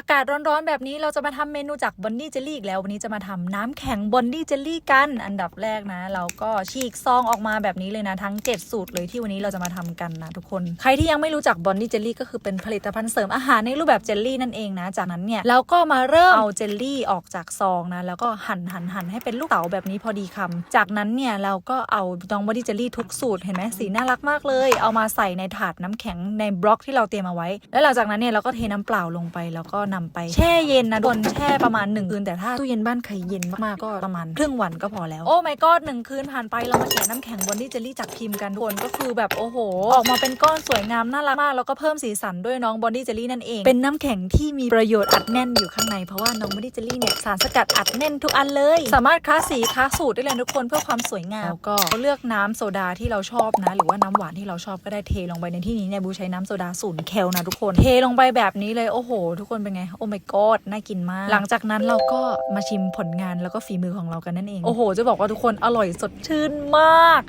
อากาศร้อนๆแบบนี้เราจะมาทำเมนูจากบอนดี้เจลลี่อีกแล้ววันนี้จะมาทำน้ำแข็งบอนดี้เจลลี่กัน อันดับแรกนะ เราก็ฉีกซองออกมาแบบนี้เลยนะ ทั้ง 7 สูตรเลยที่วันนี้เราจะมาทำกันนะทุกคน ใครที่ยังไม่รู้จักบอนดี้เจลลี่ก็คือเป็นผลิตภัณฑ์เสริมอาหารในรูปแบบเจลลี่นั่นเองนะ จากนั้นเนี่ยเราก็มาเริ่มเอาเจลลี่ออกจากซองนะแล้วก็หั่นหั่นหั่นให้เป็นลูกเต๋าแบบนี้พอดีคำจากนั้นเนี่ยเราก็เอาน้องบอนดี้เจลลี่ทุกสูตรเห็นไหมสีน่ารักมากเลย เอามาใส่ในถาดน้ำแข็งในบล็อกที่เราเตรียมเอาไว้ แล้วหลังจากนั้นเนี่ยเราก็เทน้ำเปล่าลงไปแล้วก็นำไปแช่เย็นนะทุกคนแช่ประมาณหนึ่งคืนแต่ถ้าตู้เย็นบ้านใครเย็นมากๆก็ประมาณครึ่งวันก็พอแล้วโอ้ my god หนึ่งคืนผ่านไปเรามาแกะน้ำแข็งบอนดี้เจลลี่จากพิมพ์กันทุกคนก็คือแบบโอ้โห ออกมาเป็นก้อนสวยงามน่ารักมากแล้วก็เพิ่มสีสันด้วยน้องบอนดี้เจลลี่นั่นเองเป็นน้ำแข็งที่มีประโยชน์อัดแน่นอยู่ข้างในเพราะว่าน้องบอนดี้เจลลี่เนี่ยสารสกัดอัดแน่นทุกอันเลย สามารถคลาสสีคลาสสูตรได้เลยทุกคนเพื่อความสวยงามแล้วก็เลือกน้ำโซดาที่เราชอบนะ หรือว่าน้ำหวานที่เราชอบก็ได้เทลงไปในที่นี้เนี่ยบูใช้น้ำโซดาศูนย์แคลนะทุกคนเทลงไปแบบนี้เลยโอ้โห ทุกคนเป็นไงโอ้ my god น่ากินมาก หลังจากนั้นเราก็มาชิมผลงานแล้วก็ฝีมือของเรากันนั่นเอง โอ้โห จะบอกว่าทุกคนอร่อยสดชื่นมาก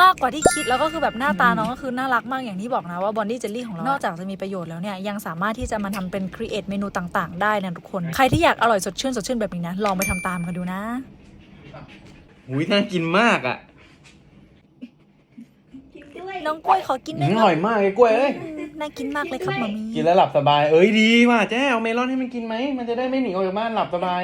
มากกว่าที่คิดแล้วก็คือแบบหน้าตาน้องก็คือน่ารักมากอย่างที่บอกนะว่าบอนดี้เจลลี่ของเรา นอกจากจะมีประโยชน์แล้วเนี่ยยังสามารถที่จะมาทำเป็นครีเอทเมนูต่างๆ ได้นะทุกคน ใครที่อยากอร่อยสดชื่นสดชื่นแบบนี้นะลองไปทำตามกันดูนะหุยน่ากินมากอะน้องกล้วยขอกินอืได้มไหอมร่อยมากไอ้กล้วยเอ้ย น่ากินมากเลยครับมามีกินแล้วหลับสบาย เอ้ยดีว่ะแจ้เอาเมลอนให้มันกินไหม มันจะได้ไม่หนีออกจากบ้านหลับสบาย